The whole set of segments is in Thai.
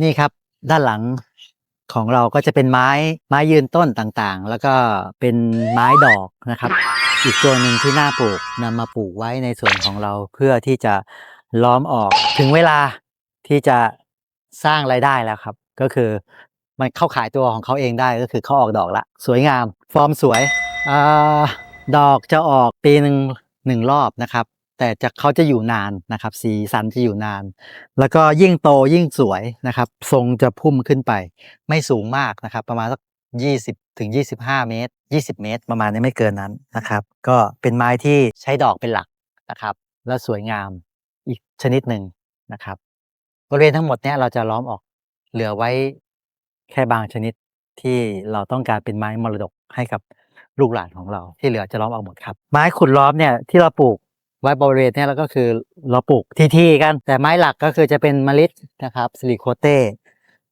นี่ครับด้านหลังของเราก็จะเป็นไม้ไม้ยืนต้นต่างๆ แล้วก็เป็นไม้ดอกนะครับ อีกตัวหนึ่งที่น่าปลูกนำมาปลูกไว้ในส่วนของเราเพื่อที่จะล้อมออกถึงเวลาที่จะสร้างรายได้แล้วครับ ก็คือมันเข้าขายตัวของเขาเองได้ก็คือเขาออกดอกละ สวยงาม ฟอร์มสวยอดอกจะออกปีหนึ่งหนึ่งรอบนะครับ แต่จะเขาจะอยู่นานนะครับ สีสันจะอยู่นาน แล้วก็ยิ่งโตยิ่งสวยนะครับ ทรงจะพุ่มขึ้นไป ไม่สูงมากนะครับ ประมาณสักยี่สิบถึงยี่สิบห้าเมตรยี่สิบเมตร ประมาณนี้ไม่เกินนั้นนะครับ ก็เป็นไม้ที่ใช้ดอกเป็นหลักนะครับ และสวยงามอีกชนิดหนึ่งนะครับ บริเวณทั้งหมดเนี้ยเราจะล้อมออกเหลือไว้แค่บางชนิดที่เราต้องการเป็นไม้มรดกให้กับลูกหลานของเราที่เหลือจะล้อมออกหมดครับ ไม้ขุดล้อมเนี่ยที่เราปลูก ไว้บริเวณเนี้ยเราก็คือเราปลูกที่ๆกัน แต่ไม้หลักก็คือจะเป็นมะลินะครับซิลิโคเต้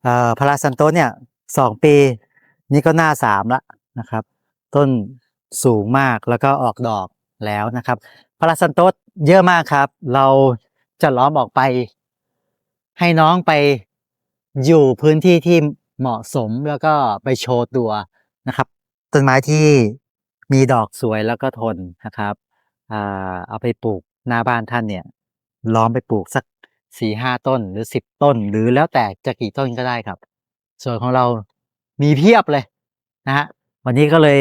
เอ่อพาราซันโตเนี่ยสองปี นี่ก็หน้าสามละนะครับ ต้นสูงมากแล้วก็ออกดอกแล้วนะครับพาราซันโตเยอะมากครับ เราจะล้อมออกไป ให้น้องไปอยู่พื้นที่ที่เหมาะสมแล้วก็ไปโชว์ตัวนะครับ ต้นไม้ที่มีดอกสวยแล้วก็ทนนะครับ อ่า เอาไปปลูกหน้าบ้านท่านเนี่ย ล้อมไปปลูกสักสี่ห้าต้นหรือสิบต้น หรือแล้วแต่จะกี่ต้นก็ได้ครับ ส่วนของเรามีเพียบเลยนะฮะวันนี้ก็เลย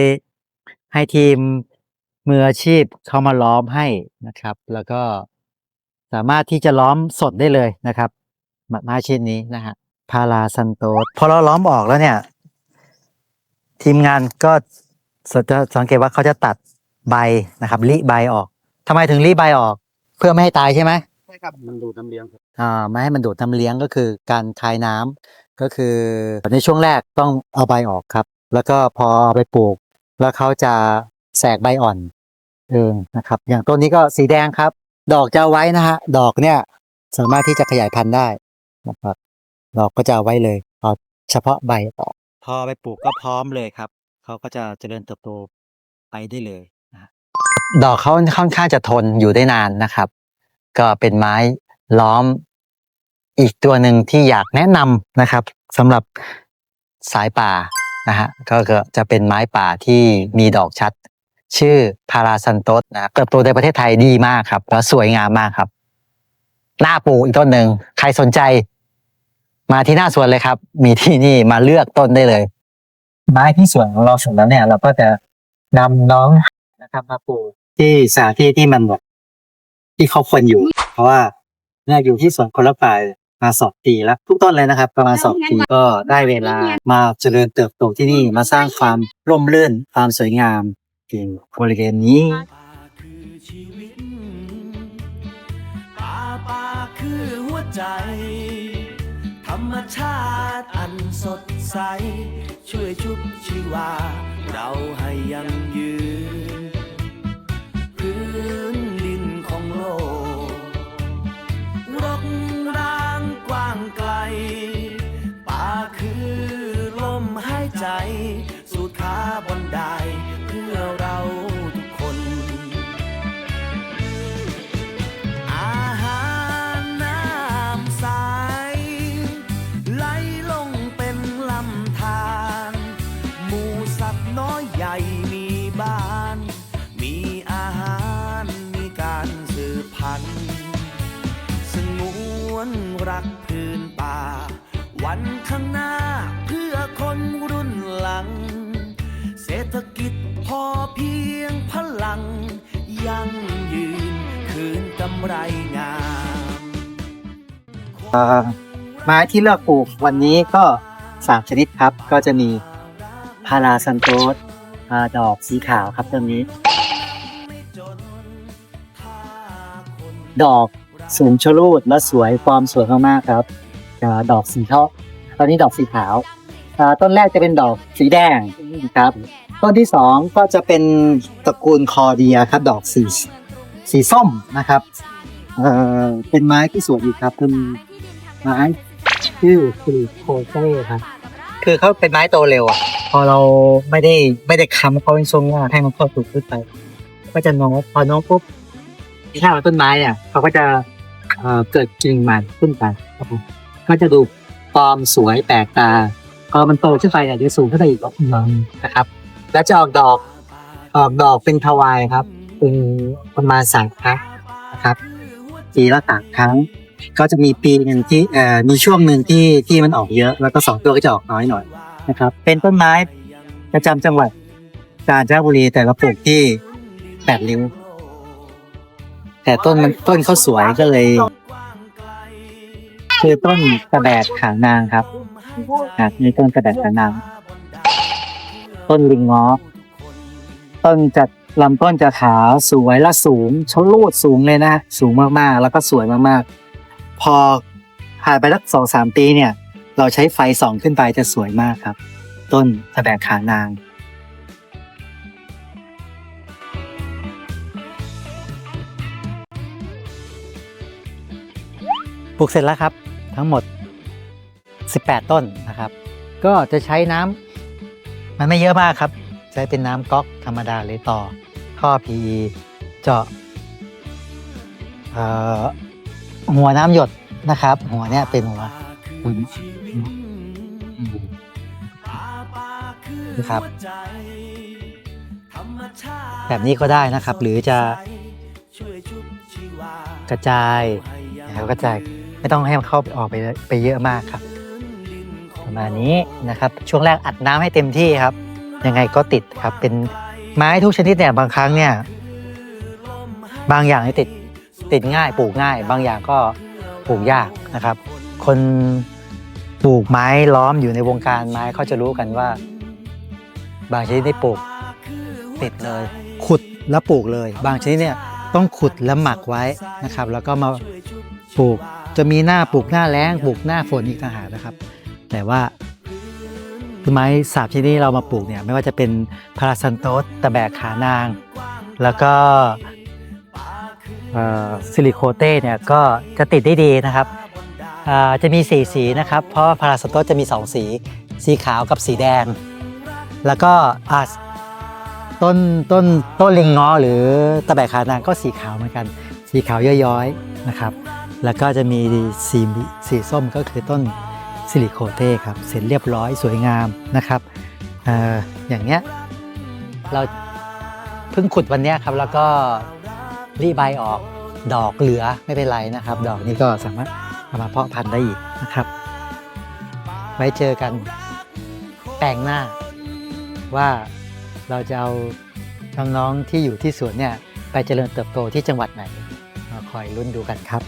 ให้ทีมมืออาชีพเข้ามาล้อมให้นะครับ แล้วก็สามารถที่จะล้อมสดได้เลยนะครับไม้ชิ้นนี้นะฮะพาราซันโตสพอเราล้อมออกแล้วเนี่ย ทีมงานก็สจะสังเกตว่าเขาจะตัด ใบนะครับริใบออกทำไมถึงริใบออก เพื่อไม่ให้ตายใช่ไหมใช่ครับมันดูดน้ำเลี้ยงครับอ่าไม่ให้มันดูดน้ำเลี้ยงก็คือการคายน้ำก็คือในช่วงแรกต้องเอาใบออกครับ แล้วก็พอเอาไปปลูก แล้วเขาจะแสกใบอ่อนเองนะครับ อย่างต้นนี้ก็สีแดงครับ ดอกจะเอาไว้นะฮะดอกเนี่ยสามารถที่จะขยายพันธุ์ได้นะครับ ดอกก็จะเอาไว้เลยเอาเฉพาะใบออก พอไปปลูกก็พร้อมเลยครับเขาก็จะเจริญเติบโตไปได้เลยนะฮะ ดอกเขาค่อนข้างจะทนอยู่ได้นานนะครับ ก็เป็นไม้ล้อมอีกตัวหนึ่งที่อยากแนะนำนะครับสำหรับสายป่านะฮะก็จะเป็นไม้ป่าที่มีดอกชัด ชื่อพาราซันโตสนะเติบโตในประเทศไทยดีมากครับ แล้วสวยงามมากครับ หน้าปลูกอีกต้นหนึ่งใครสนใจ มาที่หน้าสวนเลยครับ มีที่นี่มาเลือกต้นได้เลย ไม้ที่สวนของเราสวนนั้นเนี่ย เราก็จะนำน้องนะครับมาปลูก ที่สถานที่ที่มันแบบที่เขาควรอยู่ เพราะว่าเนี่ยอยู่ที่สวนคนละฝ่ายมาสองปีแล้วทุกต้นเลยนะครับ ประมาณสองปีก็ได้เวลามาเจริญเติบโตที่นี่มาสร้างความร่มรื่นความสวยงามที่บริเวณนี้ป่าคือชีวิตป่าป่าคือหัวใจ ธรรมชาติอันสดใส ช่วยชุบชีวา เราให้ยังยืนพื้ นดินของโลกรกร้างกว้างไกล ป่าคือลมหายใจ สูดคาบนไดเพื่อเราทุกคน อาหารน้ำใสไหลลงเป็นลำธารหมูสัตว์น้อยใหญ่ กิจพอเพียงพลัง ยั่งยืนคืนกำไรงามอ่าไม้ที่เลือกปลูกวันนี้ก็สามชนิดครับ ก็จะมีพาราซันโตสอ่าดอกสีขาวครับต้นนี้ ดอกสูงชะลูดและสวยฟอร์มสวยมากๆครับอ่าดอกสีเทาตอนนี้ดอกสีขาวอ่าต้นแรกจะเป็นดอกสีแดงครับ ต้นที่สองก็จะเป็นตระกูลคอเดียครับ ดอกสีสีส้มนะครับเอ่อเป็นไม้ที่สวยดีครับเป็นไม้ชื่อคือโคเต้ครับ คือเขาเป็นไม้โตเร็วอะพอเราไม่ได้ไม่ได้ค้ำเขาเป็นทรงว่าให้มันเข้าถูกขึ้นไป ก็จะโน้มพอโน้มปุ๊บถ้าเราต้นไม้เนี่ยเขาก็จะเอ่อเกิดกิ่งใหม่ขึ้นไปครับผมก็จะดูฟอร์มสวยแปลกตาพอมันโตขึ้นไปเนี่ยจะสูงขึ้นไปอีกนะครับ แล้วจะออกดอกออกดอกเป็นทวายครับเป็นประมาณสามครั้งนะครับปีละสามครั้ง ก็จะมีปีหนึ่งที่เอ่อมีช่วงหนึ่งที่ที่มันออกเยอะ แล้วก็สองตัวก็จะออกน้อยหน่อยนะครับ เป็นต้นไม้ประจำจังหวัดกาญจนบุรีแต่เราปลูกที่แปดริ้ว แต่ต้นมันต้นเขาสวยก็เลย คือต้นกระแบกขานางครับอะนี่ต้นกระแบกขานาง ต้นลิงง้อ ต้นจะลำต้นจะขาวสวยและสูงชะลูดสูงเลยนะสูงมากๆ แล้วก็สวยมากๆ พอผ่านไปสักสองสามปีเนี่ย เราใช้ไฟส่องขึ้นไปจะสวยมากครับ ต้นกระแบขานางปลูกเสร็จแล้วครับทั้งหมด 18 ต้นนะครับ ก็จะใช้น้ำ มันไม่เยอะมากครับ ใช้เป็นน้ำก๊อกธรรมดาเลยต่อ ท่อ PE เจาะหัวน้ำหยดนะครับ หัวเนี่ยเป็นหัวนะครับ แบบนี้ก็ได้นะครับ หรือจะกระจายนะครับกระจายไม่ต้องให้มันเข้าไปออกไปไปเยอะมากครับ มาณนี้นะครับช่วงแรกอัดน้ำให้เต็มที่ครับ ยังไงก็ติดครับเป็นไม้ทุกชนิดเนี่ยบางครั้งเนี่ยบางอย่างติดติดง่ายปลูกง่าย บางอย่างก็ปลูกยากนะครับ คนปลูกไม้ล้อมอยู่ในวงการไม้เขาจะรู้กันว่า บางชนิดได้ปลูกติดเลย ขุดแล้วปลูกเลย บางชนิดเนี่ยต้องขุดแล้วหมักไว้นะครับ แล้วก็มาปลูกจะมีหน้าปลูกหน้าแล้งปลูกหน้าฝนอีกต่างหากนะครับ แต่ว่า คือไม้สาบชนิดที่เรามาปลูกเนี่ยไม่ว่าจะเป็นพาราซันโตสตะแบกขานาง แล้วก็ซิลิโคเต้เนี่ยก็จะติดได้ดีนะครับจะมีสีสีนะครับ เพราะพาราซันโตสจะมี 2 สี สีขาวกับสีแดง แล้วก็ต้นต้นต้นลิงงอหรือตะแบกขานางก็สีขาวเหมือนกัน สีขาวย้อยๆนะครับ แล้วก็จะมีสีสีส้มก็คือต้น ซิลิโคเต้ครับ เสร็จเรียบร้อยสวยงามนะครับออย่างเนี้ยเราเพิ่งขุดวันเนี้ยครับ แล้วก็รีใบออกดอกเหลือไม่เป็นไรนะครับ ดอกนี้ก็สามารถเอามาเพาะพันธุ์ได้อีกนะครับ ไว้เจอกันแปลงหน้า ว่าเราจะเอาน้องๆที่อยู่ที่สวนเนี่ยไปเจริญเติบโตที่จังหวัดไหนมาคอยลุ้นดูกันครับ